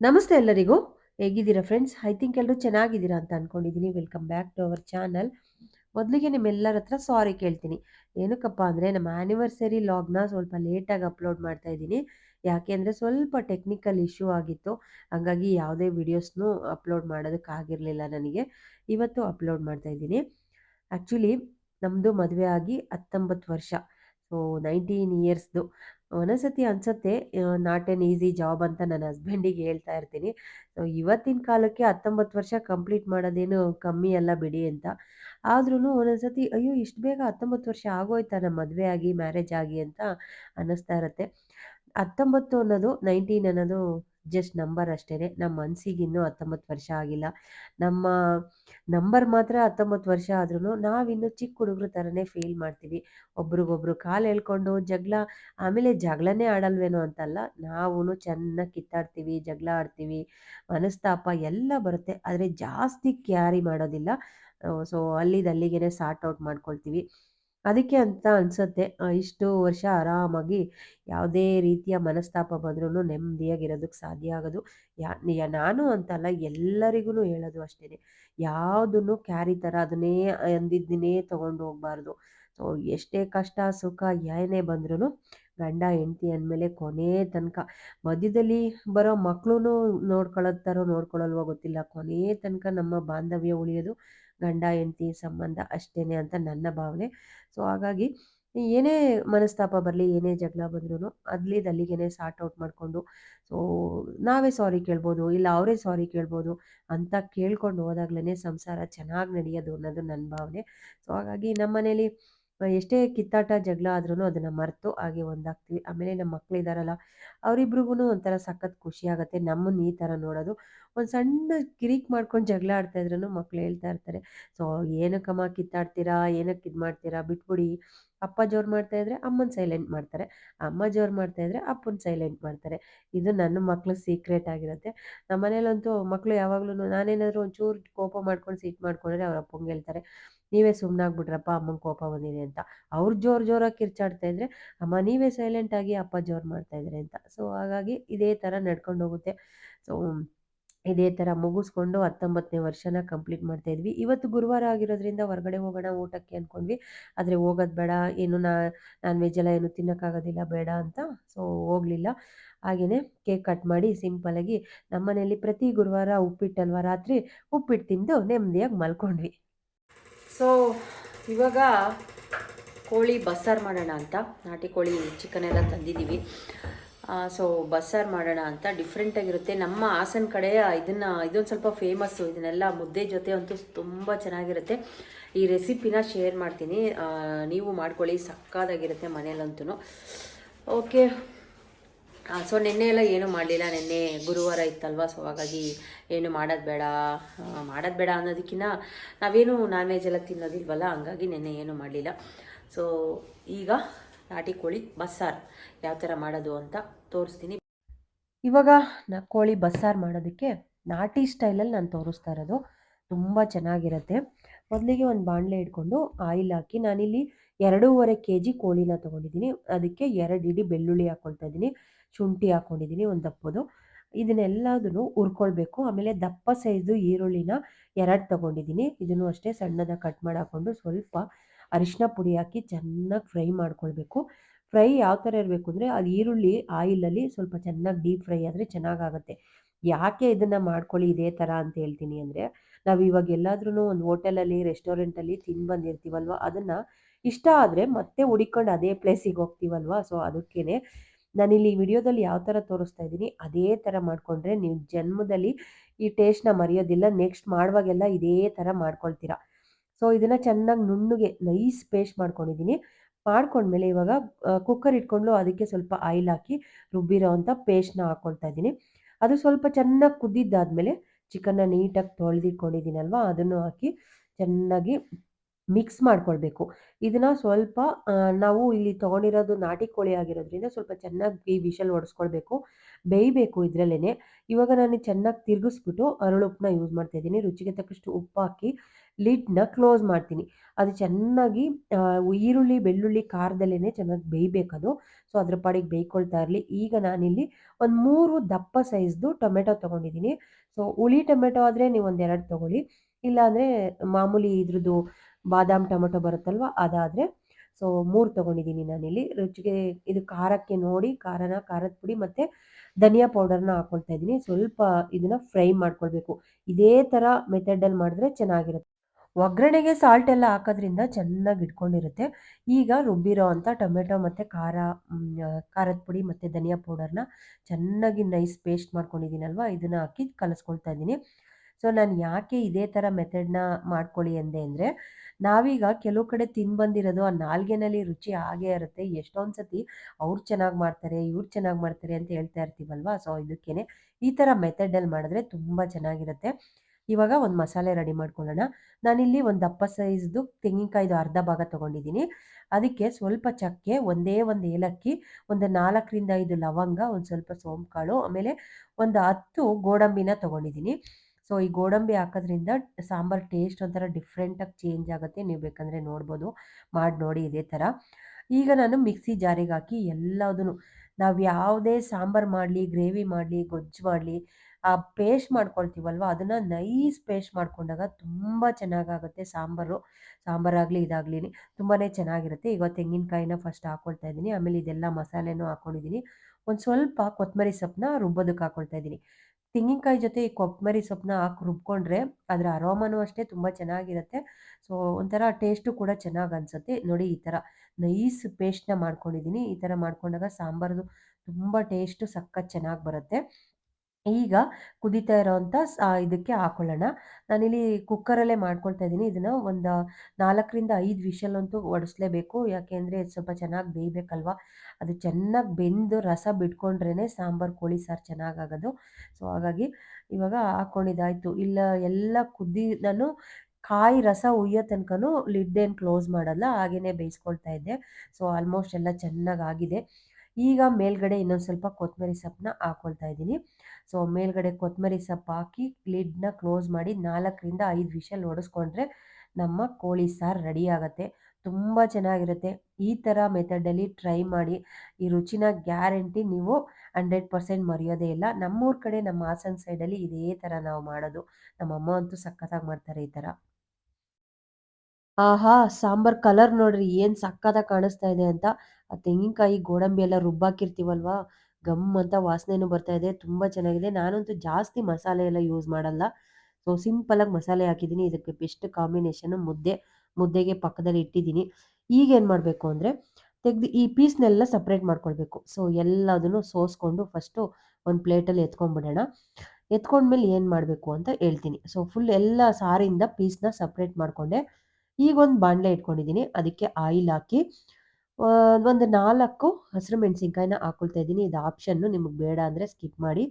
ನಮಸ್ತೆ ಎಲ್ಲರಿಗೂ. ಹೇಗಿದ್ದೀರಾ ಫ್ರೆಂಡ್ಸ್ ಐ ಥಿಂಕ್ ಎಲ್ಲರೂ ಚೆನ್ನಾಗಿದ್ದೀರಾ ಅಂತ ಅನ್ಕೊಂಡಿದ್ದೀನಿ welcome back to our channel ಮೊದಲಿಗೆ ನಿಮ್ಮೆಲ್ಲರ ಹತ್ರ ಸಾರಿ ಕೇಳ್ತೀನಿ. ಏನಕ್ಕಪ್ಪ ಅಂದರೆ ನಮ್ಮ ಆ್ಯನಿವರ್ಸರಿ ಲಾಗ್ನ ಸ್ವಲ್ಪ ಲೇಟಾಗಿ ಅಪ್ಲೋಡ್ ಮಾಡ್ತಾ ಇದ್ದೀನಿ. ಯಾಕೆ ಅಂದರೆ ಸ್ವಲ್ಪ ಟೆಕ್ನಿಕಲ್ ಇಶ್ಯೂ ಆಗಿತ್ತು. ಹಾಗಾಗಿ ಯಾವುದೇ ವಿಡಿಯೋಸ್ನೂ ಅಪ್ಲೋಡ್ ಮಾಡೋದಕ್ಕಾಗಿರಲಿಲ್ಲ ನನಗೆ. ಇವತ್ತು ಅಪ್ಲೋಡ್ ಮಾಡ್ತಾ ಇದ್ದೀನಿ. ಆ್ಯಕ್ಚುಲಿ ನಮ್ಮದು ಮದುವೆ ಆಗಿ ಹತ್ತೊಂಬತ್ತು ವರ್ಷ. ಸೊ ನೈನ್ಟೀನ್ ಇಯರ್ಸ್ದು ಒಂದೊಂದ್ಸತಿ ಅನಿಸುತ್ತೆ ನಾಟ್ ಎನ್ ಈಸಿ ಜಾಬ್ ಅಂತ ನನ್ನ ಹಸ್ಬೆಂಡಿಗೆ ಹೇಳ್ತಾ ಇರ್ತೀನಿ. ಸೊ ಇವತ್ತಿನ ಕಾಲಕ್ಕೆ ಹತ್ತೊಂಬತ್ತು ವರ್ಷ ಕಂಪ್ಲೀಟ್ ಮಾಡೋದೇನು ಕಮ್ಮಿ ಅಲ್ಲ ಬಿಡಿ ಅಂತ. ಆದ್ರೂ ಒಂದೊಂದ್ಸತಿ, ಅಯ್ಯೋ, ಇಷ್ಟು ಬೇಗ ಹತ್ತೊಂಬತ್ತು ವರ್ಷ ಆಗೋಯ್ತಾ ನಮ್ಮ ಮದುವೆ ಆಗಿ ಮ್ಯಾರೇಜ್ ಆಗಿ ಅಂತ ಅನ್ನಿಸ್ತಾ ಇರುತ್ತೆ. ಹತ್ತೊಂಬತ್ತು ಅನ್ನೋದು ನೈನ್ಟೀನ್ ಅನ್ನೋದು ಜಸ್ಟ್ ನಂಬರ್ ಅಷ್ಟೇ ನಮ್ಮ ಮನಸ್ಸಿಗೆ ಇನ್ನೂ ಹತ್ತೊಂಬತ್ತು ವರ್ಷ ಆಗಿಲ್ಲ. ನಮ್ಮ ನಂಬರ್ ಮಾತ್ರ ಹತ್ತೊಂಬತ್ತು ವರ್ಷ ಆದ್ರೂ ನಾವಿನ್ನು ಚಿಕ್ಕ ಹುಡುಗರು ಥರನೇ ಫೀಲ್ ಮಾಡ್ತೀವಿ. ಒಬ್ರಿಗೊಬ್ರು ಕಾಲು ಹೇಳ್ಕೊಂಡು ಜಗಳ, ಆಮೇಲೆ ಜಗಳನೇ ಆಡಲ್ವೇನೋ ಅಂತಲ್ಲ ನಾವು ಚೆನ್ನಾಗಿ ಕಿತ್ತಾಡ್ತೀವಿ, ಜಗಳ ಆಡ್ತೀವಿ, ಮನಸ್ತಾಪ ಎಲ್ಲ ಬರುತ್ತೆ. ಆದರೆ ಜಾಸ್ತಿ ಕ್ಯಾರಿ ಮಾಡೋದಿಲ್ಲ. ಸೊ ಅಲ್ಲಿದಲ್ಲಿಗೆ ಸಾರ್ಟ್ ಔಟ್ ಮಾಡ್ಕೊಳ್ತೀವಿ. ಅದಕ್ಕೆ ಅಂತ ಅನ್ಸುತ್ತೆ. ಇಷ್ಟು ವರ್ಷ ಆರಾಮಾಗಿ ಯಾವುದೇ ರೀತಿಯ ಮನಸ್ತಾಪ ಬಂದ್ರೂ ನೆಮ್ಮದಿಯಾಗಿರೋದಕ್ಕೆ ಸಾಧ್ಯ ಆಗೋದು. ಯಾ ನಾನು ಅಂತಲ್ಲ ಎಲ್ಲರಿಗೂ ಹೇಳೋದು ಅಷ್ಟೇ ಯಾವುದನ್ನು ಕ್ಯಾರಿ ಥರ ಅದನ್ನೇ ಅಂದಿದ್ದನ್ನೇ ತೊಗೊಂಡು ಹೋಗ್ಬಾರ್ದು. ಸೊ, ಎಷ್ಟೇ ಕಷ್ಟ, ಸುಖ, ಏನೇ ಬಂದ್ರೂ ಗಂಡ, ಹೆಂಡತಿ ಅಂದಮೇಲೆ ಕೊನೆ ತನಕ. ಮಧ್ಯದಲ್ಲಿ ಬರೋ ಮಕ್ಕಳು ನೋಡ್ಕೊಳ್ಳೋ ಥರ ನೋಡ್ಕೊಳ್ಳಲ್ವೋ ಗೊತ್ತಿಲ್ಲ. ಕೊನೆ ತನಕ ನಮ್ಮ ಬಾಂಧವ್ಯ ಉಳಿಯೋದು. ಗಂಡ, ಹೆಂಡ್ತಿ ಸಂಬಂಧ ಅಷ್ಟೇ ಅಂತ ನನ್ನ ಭಾವನೆ. ಸೊ ಹಾಗಾಗಿ ಏನೇ ಮನಸ್ತಾಪ ಬರಲಿ, ಏನೇ ಜಗಳ ಬಂದ್ರೂ ಅಲ್ಲಿದ್ದು ಅಲ್ಲಿಗೆ ಸಾರ್ಟ್ ಔಟ್ ಮಾಡಿಕೊಂಡು ಸೊ ನಾವೇ ಸಾರಿ ಕೇಳ್ಬೋದು, ಇಲ್ಲ ಅವರೇ ಸಾರಿ ಕೇಳ್ಬೋದು ಅಂತ ಕೇಳ್ಕೊಂಡು ಹೋದಾಗ್ಲೇ ಸಂಸಾರ ಚೆನ್ನಾಗಿ ನಡೆಯೋದು ಅನ್ನೋದು ನನ್ನ ಭಾವನೆ. ಸೊ ಹಾಗಾಗಿ ನಮ್ಮ ಮನೇಲಿ ಎಷ್ಟೇ ಕಿತ್ತಾಟ, ಜಗಳ ಆದ್ರೂ ಅದನ್ನು ಮರೆತು ಹಾಗೆ ಒಂದಾಗ್ತೀವಿ. ಆಮೇಲೆ ನಮ್ಮ ಮಕ್ಕಳಿದಾರಲ್ಲ ಅವರಿಬ್ರಿಗೂ ಒಂಥರ ಸಖತ್ ಖುಷಿ ಆಗುತ್ತೆ. ನಮ್ಮನ್ನು ಈ ಥರ ನೋಡೋದು. ಒಂದು ಸಣ್ಣ ಕಿರಿಕ್ ಮಾಡ್ಕೊಂಡು ಜಗಳ ಆಡ್ತಾ ಇದ್ರೂ ಮಕ್ಳು ಹೇಳ್ತಾ ಇರ್ತಾರೆ. ಸೊ, ಏನಕ್ಕಮ್ಮ ಕಿತ್ತಾಡ್ತೀರಾ? ಏನಕ್ಕೆ ಇದು ಮಾಡ್ತೀರಾ? ಬಿಟ್ಬಿಡಿ. ಅಪ್ಪ ಜೋರು ಮಾಡ್ತಾ ಇದ್ರೆ ಅಮ್ಮನ ಸೈಲೆಂಟ್ ಮಾಡ್ತಾರೆ. ಅಮ್ಮ ಜೋರು ಮಾಡ್ತಾ ಇದ್ರೆ ಅಪ್ಪನ ಸೈಲೆಂಟ್ ಮಾಡ್ತಾರೆ. ಇದು ನನ್ನ ಮಕ್ಳು ಸೀಕ್ರೆಟ್ ಆಗಿರುತ್ತೆ. ನಮ್ಮ ಮನೇಲಂತೂ ಮಕ್ಕಳು ಯಾವಾಗಲೂ ನಾನೇನಾದರೂ ಒಂಚೂರು ಕೋಪ ಮಾಡ್ಕೊಂಡು ಸೀಟ್ ಮಾಡ್ಕೊಂಡ್ರೆ ಅವ್ರ ಅಪ್ಪಂಗೆ ಹೇಳ್ತಾರೆ. ನೀವೇ ಸುಮ್ಮನಾಗ್ಬಿಟ್ರಪ್ಪ ಅಮ್ಮನ ಕೋಪ ಬಂದಿದೆ ಅಂತ. ಅವ್ರು ಜೋರು ಜೋರಾಗಿ ಕಿರ್ಚಾಡ್ತಾ ಇದ್ರೆ, ಅಮ್ಮ, ನೀವೇ ಸೈಲೆಂಟ್ ಆಗಿ ಅಪ್ಪ ಜೋರು ಮಾಡ್ತಾ ಇದ್ರೆ ಅಂತ. ಸೊ ಹಾಗಾಗಿ ಇದೇ ಥರ ನಡ್ಕೊಂಡು ಹೋಗುತ್ತೆ. ಸೊ ಇದೇ ಥರ ಮುಗಿಸ್ಕೊಂಡು ಹತ್ತೊಂಬತ್ತನೇ ವರ್ಷನ ಕಂಪ್ಲೀಟ್ ಮಾಡ್ತಾ ಇದ್ವಿ. ಇವತ್ತು ಗುರುವಾರ ಆಗಿರೋದ್ರಿಂದ ಹೊರಗಡೆ ಹೋಗೋಣ, ಊಟಕ್ಕೆ ಅಂದ್ಕೊಂಡ್ವಿ ಆದರೆ ಹೋಗೋದು ಬೇಡ ಏನು ನಾನ್ ವೆಜ್ ಎಲ್ಲ ಏನು ತಿನ್ನೋಕ್ಕಾಗೋದಿಲ್ಲ, ಬೇಡ ಅಂತ. ಸೊ ಹೋಗಲಿಲ್ಲ. ಹಾಗೆಯೇ ಕೇಕ್ ಕಟ್ ಮಾಡಿ ಸಿಂಪಲಾಗಿ ನಮ್ಮ ಮನೆಯಲ್ಲಿ ಪ್ರತಿ ಗುರುವಾರ ಉಪ್ಪಿಟ್ಟಲ್ವ ರಾತ್ರಿ ಉಪ್ಪಿಟ್ಟು ತಿಂದು ನೆಮ್ಮದಿಯಾಗಿ ಮಲ್ಕೊಂಡ್ವಿ. ಸೊ ಇವಾಗ ಕೋಳಿ ಬಸ್ಸಾರು ಮಾಡೋಣ ಅಂತ, ನಾಟಿ ಕೋಳಿ ಚಿಕನ್ ಎಲ್ಲ ತಂದಿದ್ದೀವಿ. ಸೊ ಬಸ್ಸಾರು ಮಾಡೋಣ ಅಂತ ಡಿಫ್ರೆಂಟಾಗಿರುತ್ತೆ ನಮ್ಮ ಹಾಸನ ಕಡೆ ಇದನ್ನು, ಇದೊಂದು ಸ್ವಲ್ಪ ಫೇಮಸ್ಸು ಇದನ್ನೆಲ್ಲ ಮುದ್ದೆ ಜೊತೆ ಅಂತೂ ತುಂಬ ಚೆನ್ನಾಗಿರುತ್ತೆ. ಈ ರೆಸಿಪಿನ ಶೇರ್ ಮಾಡ್ತೀನಿ. ನೀವು ಮಾಡ್ಕೊಳ್ಳಿ, ಸಕ್ಕದಾಗಿರುತ್ತೆ ಮನೇಲಂತೂ ಓಕೆ ಸೊ ನಿನ್ನೆ ಎಲ್ಲ ಏನೂ ಮಾಡಲಿಲ್ಲ, ನಿನ್ನೆ ಗುರುವಾರ ಇತ್ತಲ್ವ ಸೊ ಹಾಗಾಗಿ ಏನು ಮಾಡೋದು ಬೇಡ ಮಾಡೋದು ಬೇಡ ಅನ್ನೋದಕ್ಕಿಂತ ನಾವೇನು ನಾನ್ ವೆಜ್ ಎಲ್ಲ ತಿನ್ನೋದಿಲ್ವಲ್ಲ, ಹಂಗಾಗಿ ನಿನ್ನೆ ಏನೂ ಮಾಡಲಿಲ್ಲ. ಸೊ ಈಗ ನಾಟಿ ಕೋಳಿ ಬಸ್ಸಾರು ಯಾವ ಥರ ಮಾಡೋದು ಅಂತ ತೋರಿಸ್ತೀನಿ. ಇವಾಗ ನಾ ಕೋಳಿ ಬಸ್ಸಾರು ಮಾಡೋದಕ್ಕೆ ನಾಟಿ ಸ್ಟೈಲಲ್ಲಿ ನಾನು ತೋರಿಸ್ತಾ ಇರೋದು. ತುಂಬ ಚೆನ್ನಾಗಿರುತ್ತೆ. ಮೊದಲಿಗೆ ಒಂದು ಬಾಣಲೆ ಇಟ್ಕೊಂಡು ಆಯಿಲ್ ಹಾಕಿ ನಾನಿಲ್ಲಿ ಎರಡೂವರೆ ಕೆ ಜಿ ಕೋಳಿನ ತೊಗೊಂಡಿದ್ದೀನಿ. ಅದಕ್ಕೆ ಎರಡು ಇಡೀ ಬೆಳ್ಳುಳ್ಳಿ ಹಾಕ್ಕೊಳ್ತಾ ಇದ್ದೀನಿ. ಶುಂಠಿ ಹಾಕ್ಕೊಂಡಿದ್ದೀನಿ ಒಂದು ದಪ್ಪದು. ಇದನ್ನೆಲ್ಲದನ್ನು ಹುರ್ಕೊಳ್ಬೇಕು. ಆಮೇಲೆ ದಪ್ಪ ಸೈಜು ಈರುಳ್ಳಿನ ಎರಡು ತೊಗೊಂಡಿದ್ದೀನಿ. ಇದನ್ನು ಅಷ್ಟೇ ಸಣ್ಣದಾಗಿ ಕಟ್ ಮಾಡಿ ಹಾಕ್ಕೊಂಡು ಸ್ವಲ್ಪ ಅರಿಶಿನ ಪುಡಿ ಹಾಕಿ ಚೆನ್ನಾಗಿ ಫ್ರೈ ಮಾಡ್ಕೊಳ್ಬೇಕು. ಫ್ರೈ ಯಾವ ಥರ ಇರಬೇಕು ಅಂದರೆ ಅದು ಈರುಳ್ಳಿ ಆಯಿಲಲ್ಲಿ ಸ್ವಲ್ಪ ಚೆನ್ನಾಗಿ ಡೀಪ್ ಫ್ರೈ ಆದರೆ ಚೆನ್ನಾಗಾಗುತ್ತೆ ಯಾಕೆ ಇದನ್ನು ಮಾಡ್ಕೊಳ್ಳಿ ಇದೇ ಥರ ಅಂತ ಹೇಳ್ತೀನಿ ಅಂದರೆ ನಾವು ಇವಾಗ ಎಲ್ಲಾದ್ರೂ ಒಂದು ಹೋಟೆಲಲ್ಲಿ, ರೆಸ್ಟೋರೆಂಟಲ್ಲಿ ತಿಂದು ಬಂದಿರ್ತೀವಲ್ವ? ಅದನ್ನು ಇಷ್ಟ ಆದರೆ ಮತ್ತೆ ಹುಡಿಕೊಂಡು ಅದೇ ಪ್ಲೇಸಿಗೆ ಹೋಗ್ತೀವಲ್ವ? ಸೊ ಅದಕ್ಕೇ ನಾನಿಲ್ಲಿ ವಿಡಿಯೋದಲ್ಲಿ ಯಾವ ಥರ ತೋರಿಸ್ತಾ ಇದ್ದೀನಿ, ಅದೇ ಥರ ಮಾಡಿಕೊಂಡ್ರೆ ನೀವು ಜನ್ಮದಲ್ಲಿ ಈ ಟೇಸ್ಟ್ನ ಮರೆಯೋದಿಲ್ಲ, ನೆಕ್ಸ್ಟ್ ಮಾಡುವಾಗೆಲ್ಲ ಇದೇ ಥರ ಮಾಡ್ಕೊಳ್ತೀರಾ? ಸೊ, ಇದನ್ನು ಚೆನ್ನಾಗಿ ನುಣ್ಣಗೆ ನೈಸ್ ಪೇಸ್ಟ್ ಮಾಡ್ಕೊಂಡಿದ್ದೀನಿ ಮಾಡ್ಕೊಂಡ್ಮೇಲೆ ಇವಾಗ ಕುಕ್ಕರ್ ಇಟ್ಕೊಂಡು ಅದಕ್ಕೆ ಸ್ವಲ್ಪ ಆಯಿಲ್ ಹಾಕಿ ರುಬ್ಬಿರೋ ಅಂಥ ಪೇಸ್ಟ್ನ ಹಾಕ್ಕೊಳ್ತಾ ಇದ್ದೀನಿ. ಅದು ಸ್ವಲ್ಪ ಚೆನ್ನಾಗಿ ಕುದ್ದಿದ್ದಾದಮೇಲೆ ಚಿಕನ್ನ ನೀಟಾಗಿ ತೊಳೆದಿಟ್ಕೊಂಡಿದ್ದೀನಲ್ವ? ಅದನ್ನು ಹಾಕಿ ಚೆನ್ನಾಗಿ ಮಿಕ್ಸ್ ಮಾಡ್ಕೊಳ್ಬೇಕು. ಇದನ್ನ ಸ್ವಲ್ಪ ನಾವು ಇಲ್ಲಿ ತೊಗೊಂಡಿರೋದು ನಾಟಿ ಕೋಳಿ ಆಗಿರೋದ್ರಿಂದ ಸ್ವಲ್ಪ ಚೆನ್ನಾಗಿ ವಿಷಲ್ ಹೊಡೆಸ್ಕೊಳ್ಬೇಕು ಬೇಯಬೇಕು ಇದರಲ್ಲೇ ಇವಾಗ ನಾನು ಚೆನ್ನಾಗಿ ತಿರುಗಿಸ್ಬಿಟ್ಟು ಅರಳುಪ್ಪನ್ನ ಯೂಸ್ ಮಾಡ್ತಾ ಇದ್ದೀನಿ. ರುಚಿಗೆ ತಕ್ಕಷ್ಟು ಉಪ್ಪು ಹಾಕಿ ಲಿಡ್ನ ಕ್ಲೋಸ್ ಮಾಡ್ತೀನಿ. ಅದು ಚೆನ್ನಾಗಿ ಈರುಳ್ಳಿ, ಬೆಳ್ಳುಳ್ಳಿ ಖಾರದಲ್ಲೇ ಚೆನ್ನಾಗಿ ಬೇಯಬೇಕದು. ಸೊ ಅದ್ರ ಪಾಡಿಗೆ ಬೇಯ್ಕೊಳ್ತಾ ಇರಲಿ. ಈಗ ನಾನಿಲ್ಲಿ ಒಂದು ಮೂರು ದಪ್ಪ ಸೈಜ್ದು ಟೊಮೆಟೊ ತೊಗೊಂಡಿದ್ದೀನಿ ಸೊ ಹುಳಿ ಟೊಮೆಟೊ ಆದರೆ ನೀವು ಎರಡು ತೊಗೊಳ್ಳಿ. ಇಲ್ಲಾಂದರೆ ಮಾಮೂಲಿ ಇದ್ರದ್ದು ಬಾದಾಮ್ ಟೊಮೆಟೊ ಬರುತ್ತಲ್ವ, ಅದಾದರೆ. ಸೊ ಮೂರು ತೊಗೊಂಡಿದ್ದೀನಿ ನಾನಿಲ್ಲಿ. ರುಚಿಗೆ ಇದು ಖಾರಕ್ಕೆ ನೋಡಿ, ಖಾರನ, ಖಾರದ ಪುಡಿ ಮತ್ತು ಧನಿಯಾ ಪೌಡರ್ನ ಹಾಕ್ಕೊಳ್ತಾ ಇದ್ದೀನಿ. ಸ್ವಲ್ಪ ಇದನ್ನು ಫ್ರೈ ಮಾಡ್ಕೊಳ್ಬೇಕು. ಇದೇ ಥರ ಮೆಥಡಲ್ಲಿ ಮಾಡಿದ್ರೆ ಚೆನ್ನಾಗಿರುತ್ತೆ. ಒಗ್ಗರಣೆಗೆ ಸಾಲ್ಟ್ ಎಲ್ಲ ಹಾಕೋದ್ರಿಂದ ಚೆನ್ನಾಗಿ ಇಟ್ಕೊಂಡಿರುತ್ತೆ. ಈಗ ರುಬ್ಬಿರೋ ಅಂಥ ಟೊಮೆಟೊ ಮತ್ತು ಖಾರ ಖಾರದ ಪುಡಿ ಮತ್ತು ಧನಿಯಾ ಪೌಡರ್ನ ಚೆನ್ನಾಗಿ ನೈಸ್ ಪೇಸ್ಟ್ ಮಾಡ್ಕೊಂಡಿದ್ದೀನಲ್ವ? ಇದನ್ನು ಹಾಕಿ ಕಲಿಸ್ಕೊಳ್ತಾ ಇದ್ದೀನಿ. ಸೊ ನಾನು ಯಾಕೆ ಇದೇ ಥರ ಮೆಥಡ್ನ ಮಾಡ್ಕೊಳ್ಳಿ ಅಂದೆ ಅಂದರೆ, ನಾವೀಗ ಕೆಲವು ಕಡೆ ತಿಂದು ಬಂದಿರೋದು ಆ ನಾಲ್ಗೆನಲ್ಲಿ ರುಚಿ ಆಗೇ ಇರುತ್ತೆ. ಎಷ್ಟೊಂದು ಸತಿ ಅವ್ರು ಚೆನ್ನಾಗಿ ಮಾಡ್ತಾರೆ, ಇವ್ರು ಚೆನ್ನಾಗಿ ಮಾಡ್ತಾರೆ ಅಂತ ಹೇಳ್ತಾ ಇರ್ತೀವಲ್ವ? ಸೊ ಇದಕ್ಕೇನೆ ಈ ಥರ ಮೆಥಡಲ್ಲಿ ಮಾಡಿದ್ರೆ ತುಂಬ ಚೆನ್ನಾಗಿರುತ್ತೆ. ಇವಾಗ ಒಂದು ಮಸಾಲೆ ರೆಡಿ ಮಾಡ್ಕೊಳ್ಳೋಣ. ನಾನಿಲ್ಲಿ ಒಂದು ದಪ್ಪ ಸೈಜ್ದು ತೆಂಗಿನಕಾಯ್ದು ಅರ್ಧ ಭಾಗ ತೊಗೊಂಡಿದ್ದೀನಿ. ಅದಕ್ಕೆ ಸ್ವಲ್ಪ ಚಕ್ಕೆ, ಒಂದೇ ಒಂದು ಏಲಕ್ಕಿ, ಒಂದು ನಾಲ್ಕರಿಂದ ಐದು ಲವಂಗ, ಒಂದು ಸ್ವಲ್ಪ ಸೋಂಕಾಳು ಆಮೇಲೆ ಒಂದು ಹತ್ತು ಗೋಡಂಬಿನ ತೊಗೊಂಡಿದ್ದೀನಿ. ಸೊ ಈ ಗೋಡಂಬಿ ಹಾಕೋದ್ರಿಂದ ಸಾಂಬಾರು ಟೇಸ್ಟ್ ಒಂಥರ ಡಿಫ್ರೆಂಟಾಗಿ ಚೇಂಜ್ ಆಗುತ್ತೆ. ನೀವು ಬೇಕಂದರೆ ನೋಡ್ಬೋದು. ಮಾಡಿ ನೋಡಿ ಇದೇ ಥರ. ಈಗ ನಾನು ಮಿಕ್ಸಿ ಜಾರಿಗೆ ಹಾಕಿ ಎಲ್ಲದನ್ನು ನಾವು ಯಾವುದೇ ಸಾಂಬಾರು ಮಾಡಲಿ, ಗ್ರೇವಿ ಮಾಡಲಿ, ಗೊಜ್ಜು ಮಾಡಲಿ ಆ ಪೇಸ್ಟ್ ಮಾಡ್ಕೊಳ್ತೀವಲ್ವ? ಅದನ್ನು ನೈಸ್ ಪೇಸ್ಟ್ ಮಾಡ್ಕೊಂಡಾಗ ತುಂಬ ಚೆನ್ನಾಗಾಗುತ್ತೆ ಸಾಂಬಾರು. ಸಾಂಬಾರಾಗಲಿ ಇದಾಗಲಿ ತುಂಬಾ ಚೆನ್ನಾಗಿರುತ್ತೆ. ಈಗ ತೆಂಗಿನಕಾಯಿನ ಫಸ್ಟ್ ಹಾಕ್ಕೊಳ್ತಾ ಇದ್ದೀನಿ. ಆಮೇಲೆ ಇದೆಲ್ಲ ಮಸಾಲೆನೂ ಹಾಕ್ಕೊಂಡಿದ್ದೀನಿ ಒಂದು ಸ್ವಲ್ಪ ಕೊತ್ತಂಬರಿ ಸೊಪ್ಪನ್ನ ರುಬ್ಬೋದಕ್ಕೆ ಹಾಕ್ಕೊಳ್ತಾ ಇದ್ದೀನಿ. ತೆಂಗಿನಕಾಯಿ ಜೊತೆ ಈ ಕೊತ್ತಂಬರಿ ಸೊಪ್ಪನ್ನ ಹಾಕಿ ರುಬ್ಕೊಂಡ್ರೆ ಅದರ ಅರೋಮನೂ ಅಷ್ಟೇ ತುಂಬ ಚೆನ್ನಾಗಿರುತ್ತೆ. ಸೊ ಒಂಥರ ಟೇಸ್ಟು ಕೂಡ ಚೆನ್ನಾಗಿ ಅನಿಸುತ್ತೆ. ನೋಡಿ ಈ ಥರ ನೈಸ್ ಪೇಸ್ಟ್ನ ಮಾಡ್ಕೊಂಡಿದ್ದೀನಿ. ಈ ಥರ ಮಾಡ್ಕೊಂಡಾಗ ಸಾಂಬಾರ್ದು ತುಂಬ ಟೇಸ್ಟು ಸಖತ್ ಚೆನ್ನಾಗಿ ಬರುತ್ತೆ. ಈಗ ಕುದೀತಾ ಇರೋವಂಥ ಇದಕ್ಕೆ ಹಾಕೊಳ್ಳೋಣ. ನಾನಿಲ್ಲಿ ಕುಕ್ಕರಲ್ಲೇ ಮಾಡ್ಕೊಳ್ತಾ ಇದ್ದೀನಿ. ಇದನ್ನು ಒಂದು ನಾಲ್ಕರಿಂದ ಐದು ವಿಷಲ್ ಅಂತೂ ಹೊಡೆಸ್ಲೇಬೇಕು ಯಾಕೆಂದರೆ ಸ್ವಲ್ಪ ಚೆನ್ನಾಗಿ ಬೇಯಬೇಕಲ್ವ? ಅದು ಚೆನ್ನಾಗಿ ಬೆಂದು ರಸ ಬಿಟ್ಕೊಂಡ್ರೇ ಸಾಂಬಾರು, ಕೋಳಿ ಸಾರು ಚೆನ್ನಾಗಾಗೋದು. ಸೊ, ಹಾಗಾಗಿ ಇವಾಗ ಹಾಕ್ಕೊಂಡಿದ್ದಾಯಿತು ಇಲ್ಲ, ಎಲ್ಲ ಕುದಿ ನಾನು ಕಾಯಿ ರಸ ಉಯ್ಯೋ ತನಕನೂ ಲಿಡ್ ಏನು ಕ್ಲೋಸ್ ಮಾಡಲ್ಲ. ಹಾಗೆಯೇ ಬೇಯಿಸ್ಕೊಳ್ತಾ ಇದ್ದೆ. ಸೊ, ಆಲ್ಮೋಸ್ಟ್ ಎಲ್ಲ ಚೆನ್ನಾಗಾಗಿದೆ ಈಗ ಮೇಲ್ಗಡೆ ಇನ್ನೊಂದು ಸ್ವಲ್ಪ ಕೊತ್ತಂಬರಿ ಸೊಪ್ಪನ್ನ ಹಾಕ್ಕೊಳ್ತಾ ಇದ್ದೀನಿ. ಸೊ ಮೇಲ್ಗಡೆ ಕೊತ್ತಂಬರಿ ಸೊಪ್ಪು ಹಾಕಿ ಲಿಡ್ನ ಕ್ಲೋಸ್ ಮಾಡಿ ನಾಲ್ಕರಿಂದ ಐದು ವಿಷಲ್ ಹೊಡೆಸ್ಕೊಂಡ್ರೆ ನಮ್ಮ ಕೋಳಿ ಸಾರು ರೆಡಿ ಆಗುತ್ತೆ. ತುಂಬ ಚೆನ್ನಾಗಿರುತ್ತೆ. ಈ ಥರ ಮೆಥಡಲ್ಲಿ ಟ್ರೈ ಮಾಡಿ, ಈ ರುಚಿನ ಗ್ಯಾರಂಟಿ ನೀವು ಹಂಡ್ರೆಡ್ ಪರ್ಸೆಂಟ್ ಮರೆಯೋದೇ ಇಲ್ಲ. ನಮ್ಮೂರ ಕಡೆ, ನಮ್ಮ ಹಾಸನ ಸೈಡಲ್ಲಿ ಇದೇ ಥರ ನಾವು ಮಾಡೋದು. ನಮ್ಮ ಅಮ್ಮ ಅಂತೂ ಸಖತ್ತಾಗಿ ಮಾಡ್ತಾರೆ ಈ ಥರ ಆಹಾ, ಸಾಂಬಾರ್ ಕಲರ್ ನೋಡ್ರಿ, ಏನು ಸಕ್ಕತ್ತಾಗಿ ಕಾಣಿಸ್ತಾ ಇದೆ ಅಂತ. ಆ ತೆಂಗಿನಕಾಯಿ, ಗೋಡಂಬಿ ಎಲ್ಲ ರುಬ್ಬಾಕಿರ್ತೀವಲ್ವಾ? ಗಮ್ ಅಂತ ವಾಸನೆನೂ ಬರ್ತಾ ಇದೆ, ತುಂಬ ಚೆನ್ನಾಗಿದೆ. ನಾನಂತೂ ಜಾಸ್ತಿ ಮಸಾಲೆ ಎಲ್ಲ ಯೂಸ್ ಮಾಡಲ್ಲ. ಸೊ ಸಿಂಪಲಾಗಿ ಮಸಾಲೆ ಹಾಕಿದ್ದೀನಿ. ಇದಕ್ಕೆ ಬೆಸ್ಟ್ ಕಾಂಬಿನೇಷನ್ ಮುದ್ದೆ, ಮುದ್ದೆಗೆ ಪಕ್ಕದಲ್ಲಿ ಇಟ್ಟಿದ್ದೀನಿ. ಈಗ ಏನು ಮಾಡಬೇಕು ಅಂದರೆ, ತೆಗೆದು ಈ ಪೀಸ್ನೆಲ್ಲ ಸಪ್ರೇಟ್ ಮಾಡ್ಕೊಳ್ಬೇಕು. ಸೊ ಎಲ್ಲದನ್ನು ಸೋಸ್ಕೊಂಡು ಫಸ್ಟು ಒಂದು ಪ್ಲೇಟಲ್ಲಿ ಎತ್ಕೊಂಡ್ಬಿಡೋಣ. ಎತ್ಕೊಂಡ್ಮೇಲೆ ಏನು ಮಾಡಬೇಕು ಅಂತ ಹೇಳ್ತೀನಿ. ಸೊ ಫುಲ್ ಎಲ್ಲ ಸಾರಿಂದ ಪೀಸ್ನ ಸಪ್ರೇಟ್ ಮಾಡಿಕೊಂಡೆ. ಈಗ ಒಂದು ಬಾಣಲೆ ಇಟ್ಕೊಂಡಿದ್ದೀನಿ. ಅದಕ್ಕೆ ಆಯಿಲ್ ಹಾಕಿ ಒಂದು ನಾಲ್ಕು ಹಸಿರು ಮೆಣಸಿನ್ಕಾಯಿನ ಹಾಕೊಳ್ತಾ ಇದ್ದೀನಿ. ಇದು ಆಪ್ಷನ್ನು ನಿಮಗೆ ಬೇಡ ಅಂದರೆ ಸ್ಕಿಪ್ ಮಾಡಿ.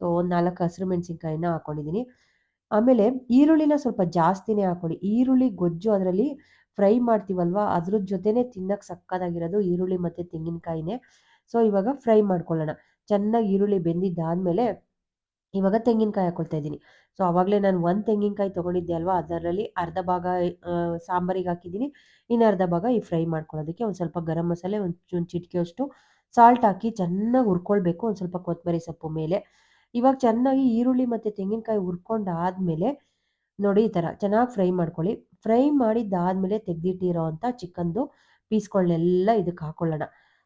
ಸೊ ಒಂದು ನಾಲ್ಕು ಹಸಿರು ಮೆಣಸಿನ್ಕಾಯಿನ ಹಾಕೊಂಡಿದ್ದೀನಿ. ಆಮೇಲೆ ಈರುಳ್ಳಿನ ಸ್ವಲ್ಪ ಜಾಸ್ತಿನೇ ಹಾಕೊಳ್ಳಿ ಈರುಳ್ಳಿ, ಗೊಜ್ಜು ಅದರಲ್ಲಿ ಫ್ರೈ ಮಾಡ್ತೀವಲ್ವಾ? ಅದ್ರ ಜೊತೆನೇ ತಿನ್ನಕ್ಕೆ ಸಕ್ಕದಾಗಿರೋದು ಈರುಳ್ಳಿ ಮತ್ತು ತೆಂಗಿನಕಾಯಿನೇ. ಸೊ ಇವಾಗ ಫ್ರೈ ಮಾಡ್ಕೊಳ್ಳೋಣ. ಚೆನ್ನಾಗಿ ಈರುಳ್ಳಿ ಬೆಂದಿದ್ದಾದಮೇಲೆ ಇವಾಗ ತೆಂಗಿನಕಾಯಿ ಹಾಕೊಳ್ತಾ ಇದ್ದೀನಿ. ಸೊ ಅವಾಗಲೇ ನಾನು ಒಂದು ತೆಂಗಿನಕಾಯಿ ತೊಗೊಂಡಿದ್ದೆ ಅಲ್ವಾ? ಅದರಲ್ಲಿ ಅರ್ಧ ಭಾಗ ಸಾಂಬಾರಿಗೆ ಹಾಕಿದ್ದೀನಿ. ಇನ್ನು ಅರ್ಧ ಭಾಗ ಈ ಫ್ರೈ ಮಾಡ್ಕೊಳ್ಳೋದಕ್ಕೆ ಒಂದು ಸ್ವಲ್ಪ ಗರಂ ಮಸಾಲೆ, ಒಂದು ಒಂದು ಚಿಟಿಕೆಯಷ್ಟು ಸಾಲ್ಟ್ ಹಾಕಿ ಚೆನ್ನಾಗಿ ಹುರ್ಕೊಳ್ಬೇಕು. ಒಂದು ಸ್ವಲ್ಪ ಕೊತ್ತಂಬರಿ ಸೊಪ್ಪು ಮೇಲೆ. ಇವಾಗ ಚೆನ್ನಾಗಿ ಈರುಳ್ಳಿ ಮತ್ತು ತೆಂಗಿನಕಾಯಿ ಹುರ್ಕೊಂಡಾದ್ಮೇಲೆ ನೋಡಿ ಈ ಥರ ಚೆನ್ನಾಗಿ ಫ್ರೈ ಮಾಡ್ಕೊಳ್ಳಿ. ಫ್ರೈ ಮಾಡಿದ್ದಾದಮೇಲೆ ತೆಗೆದಿಟ್ಟಿರೋ ಅಂಥ ಚಿಕನ್ದು ಪೀಸ್ಗಳನ್ನೆಲ್ಲ ಇದಕ್ಕೆ ಹಾಕ್ಕೊಳ್ಳೋಣ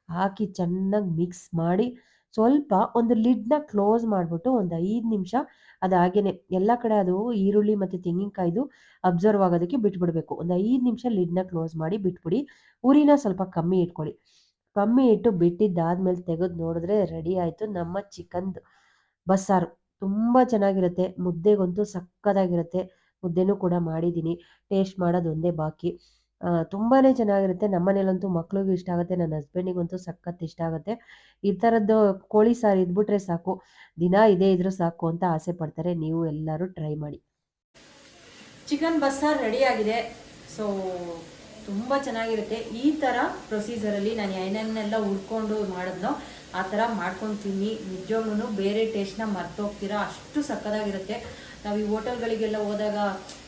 ಹಾಕಿ ಚೆನ್ನಾಗಿ ಮಿಕ್ಸ್ ಮಾಡಿ ಸ್ವಲ್ಪ ಒಂದು ಲಿಡ್ನ ಕ್ಲೋಸ್ ಮಾಡಿಬಿಟ್ಟು ಒಂದು ಐದು ನಿಮಿಷ ಅದು ಹಾಗೇನೆ ಎಲ್ಲ ಕಡೆ ಅದು ಈರುಳ್ಳಿ ಮತ್ತು ತೆಂಗಿನಕಾಯ್ದು ಅಬ್ಸರ್ವ್ ಆಗೋದಕ್ಕೆ ಬಿಟ್ಬಿಡ್ಬೇಕು. ಒಂದು ಐದು ನಿಮಿಷ ಲಿಡ್ನ ಕ್ಲೋಸ್ ಮಾಡಿ ಬಿಟ್ಬಿಡಿ. ಉರಿನ ಸ್ವಲ್ಪ ಕಮ್ಮಿ ಇಟ್ಕೊಳ್ಳಿ. ಕಮ್ಮಿ ಇಟ್ಟು ಬಿಟ್ಟಿದ್ದಾದ್ಮೇಲೆ ತೆಗೆದು ನೋಡಿದ್ರೆ ರೆಡಿ ಆಯಿತು. ನಮ್ಮ ಚಿಕನ್ದು ಬಸ್ಸಾರು ತುಂಬ ಚೆನ್ನಾಗಿರುತ್ತೆ. ಮುದ್ದೆಗಂತೂ ಸಕ್ಕತ್ತಾಗಿರುತ್ತೆ. ಮುದ್ದೆನೂ ಕೂಡ ಮಾಡಿದ್ದೀನಿ. ಟೇಸ್ಟ್ ಮಾಡೋದು ಒಂದೇ ಬಾಕಿ. ತುಂಬಾ ಚೆನ್ನಾಗಿರುತ್ತೆ. ನಮ್ಮನೇಲಂತೂ ಮಕ್ಳಿಗೂ ಇಷ್ಟ ಆಗುತ್ತೆ, ನನ್ನ ಹಸ್ಬೆಂಡಿಗಂತೂ ಸಖತ್ ಇಷ್ಟ ಆಗುತ್ತೆ. ಈ ಥರದ್ದು ಕೋಳಿ ಸಾರು ಇದ್ಬಿಟ್ರೆ ಸಾಕು. ದಿನ ಇದೇ ಇದ್ರೂ ಸಾಕು ಅಂತ ಆಸೆ ಪಡ್ತಾರೆ. ನೀವು ಎಲ್ಲರೂ ಟ್ರೈ ಮಾಡಿ. ಚಿಕನ್ ಬಸ್ಸಾರು ರೆಡಿ ಆಗಿದೆ. ಸೊ ತುಂಬ ಚೆನ್ನಾಗಿರುತ್ತೆ. ಈ ಥರ ಪ್ರೊಸೀಜರಲ್ಲಿ ನಾನು ಏನೇನೆಲ್ಲ ಹುಡ್ಕೊಂಡು ಮಾಡಿದ್ನೋ ಆ ಥರ ಮಾಡ್ಕೊಂಡು ತಿನ್ನಿ ಬೇರೆ ಟೇಸ್ಟ್ನ ಮರ್ತೋಗ್ತೀರಾ? ಅಷ್ಟು ಸಕ್ಕತ್ತಾಗಿರುತ್ತೆ ನಾವು ಈ ಹೋಟೆಲ್ಗಳಿಗೆಲ್ಲ ಹೋದಾಗ,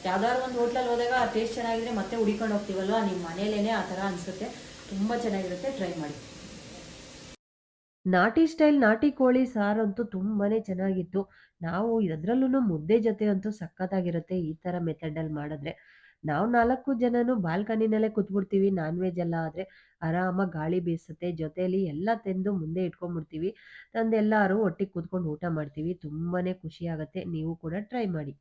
ಯಾವ್ದಾದ್ರು ಒಂದು ಹೋಟ್ಲಲ್ಲಿ ಹೋದಾಗ ಟೇಸ್ಟ್ ಚೆನ್ನಾಗಿದ್ರೆ ಮತ್ತೆ ಹುಡಿಕೊಂಡು ಹೋಗ್ತೀವಲ್ವ ನಿಮ್ಮ ಮನೇಲೇನೆ ಆ ಥರ ಅನಿಸುತ್ತೆ ತುಂಬ ಚೆನ್ನಾಗಿರುತ್ತೆ ಟ್ರೈ ಮಾಡಿ ನಾಟಿ ಸ್ಟೈಲ್ ನಾಟಿ ಕೋಳಿ ಸಾರಂತೂ ತುಂಬಾನೇ ಚೆನ್ನಾಗಿತ್ತು. ನಾವು ಇದರಲ್ಲೂ ಮುದ್ದೆ ಜೊತೆ ಅಂತೂ ಸಖತ್ತಾಗಿರುತ್ತೆ ಈ ಥರ ಮೆಥಡಲ್ಲಿ ಮಾಡಿದ್ರೆ. ನಾವು ನಾಲ್ಕು ಜನನು ಬಾಲ್ಕನಿನಲ್ಲೇ ಕೂತ್ಬಿಡ್ತೀವಿ ನಾನ್ ವೆಜ್ ಎಲ್ಲ ಆದ್ರೆ. ಆರಾಮಾಗಿ ಗಾಳಿ ಬೀಸುತ್ತೆ. ಜೊತೆಯಲ್ಲಿ ಎಲ್ಲ ತಂದು ಮುಂದೆ ಇಟ್ಕೊಂಡ್ಬಿಡ್ತೀವಿ. ತಂದೆಲ್ಲರೂ ಒಟ್ಟಿಗೆ ಕೂತ್ಕೊಂಡು ಊಟ ಮಾಡ್ತೀವಿ. ತುಂಬಾನೇ ಖುಷಿ ಆಗುತ್ತೆ ನೀವು ಕೂಡ ಟ್ರೈ ಮಾಡಿ.